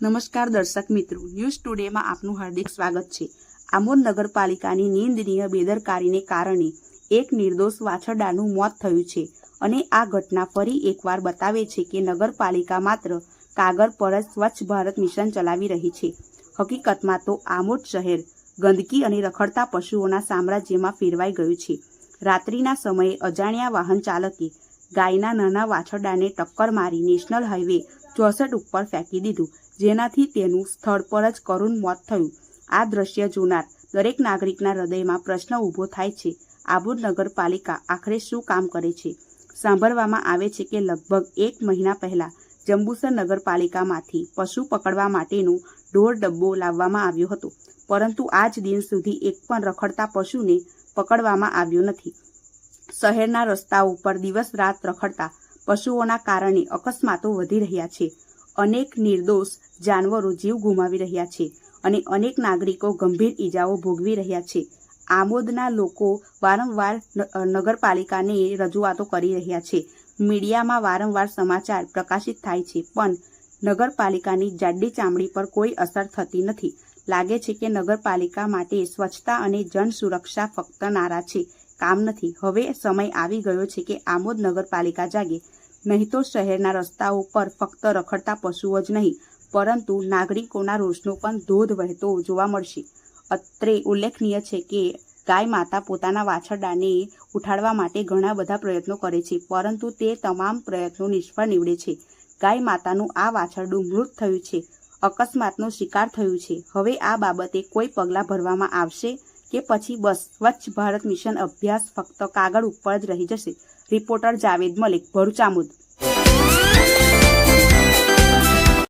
નમસ્કાર દર્શક મિત્રો ન્યૂઝ ટુડેમાં આપનું હાર્દિક સ્વાગત છે. આમોદ નગરપાલિકાની નિંદનીય બેદરકારીને કારણે એક નિર્દોષ વાછરડાનું મોત થયું છે અને આ ઘટના ફરી એકવાર બતાવે છે કે નગરપાલિકા માત્ર કાગળ પર જ સ્વચ્છ ભારત મિશન ચલાવી રહી છે. હકીકતમાં તો આમોદ શહેર ગંદકી અને રખડતા પશુઓના સામ્રાજ્યમાં ફેરવાઈ ગયું છે. રાત્રિના સમયે અજાણ્યા વાહન ચાલકે ગાયના નાના વાછરડાને ટક્કર મારી નેશનલ હાઈવે ચોસઠ ઉપર ફેંકી દીધું, જેનાથી તેનું સ્થળ પર જ કરુણ મોત થયું. આ દ્રશ્ય જોનાર દરેક નાગરિકના હૃદયમાં પ્રશ્ન ઊભો થાય છે આબુદ નગરપાલિકા આખરે શું કામ કરે છે? સાંભળવામાં આવે છે કે લગભગ એક મહિના પહેલા જંબુસર નગરપાલિકામાંથી પશુ પકડવા માટેનો ઢોર ડબ્બો લાવવામાં આવ્યો હતો, પરંતુ આજ દિન સુધી એક પણ રખડતા પશુને પકડવામાં આવ્યો નથી. શહેરના રસ્તાઓ પર દિવસ રાત રખડતા પશુઓના કારણે અકસ્માતો વધી રહ્યા છે. અનેક નિર્દોષ જાનવરો જીવ ગુમાવી રહ્યા છે અને અનેક નાગરિકો ગંભીર ઈજાઓ ભોગવી રહ્યા છે. આમોદના લોકો વારંવાર નગરપાલિકાને રજૂઆતો કરી રહ્યા છે. મીડિયામાં વારંવાર સમાચાર પ્રકાશિત થાય છે, પણ નગરપાલિકાની જાડી ચામડી પર કોઈ અસર થતી નથી. લાગે છે કે નગરપાલિકા માટે સ્વચ્છતા અને જન સુરક્ષા ફક્ત નારા છે. કામ નથી. હવે સમય આવી ગયો છે કે આમોદ નગરપાલિકા જાગે. નહીં તો શહેરના રસ્તાઓ પર ફક્ત રખડતા પશુઓ જ નહીં, પરંતુ નાગરિકોના રોષનો પણ ધોધ વહેતો જોવા મળશે. અત્રે ઉલ્લેખનીય છે કે ગાય માતા પોતાના વાછરડાને ઉઠાડવા માટે ઘણા બધા પ્રયત્નો કરે છે, પરંતુ તે તમામ પ્રયત્નો નિષ્ફળ નીવડે છે. ગાય માતાનું આ વાછરડું મૃત થયું છે, અકસ્માતનો શિકાર થયું છે. હવે આ બાબતે કોઈ પગલાં ભરવામાં આવશે? કે પછી બસ, સ્વચ્છ ભારત મિશન અભ્યાસ ફક્ત કાગળ ઉપર જ રહી જશે. રિપોર્ટર જાવેદ મલિક, ભરૂચ, આમોદ.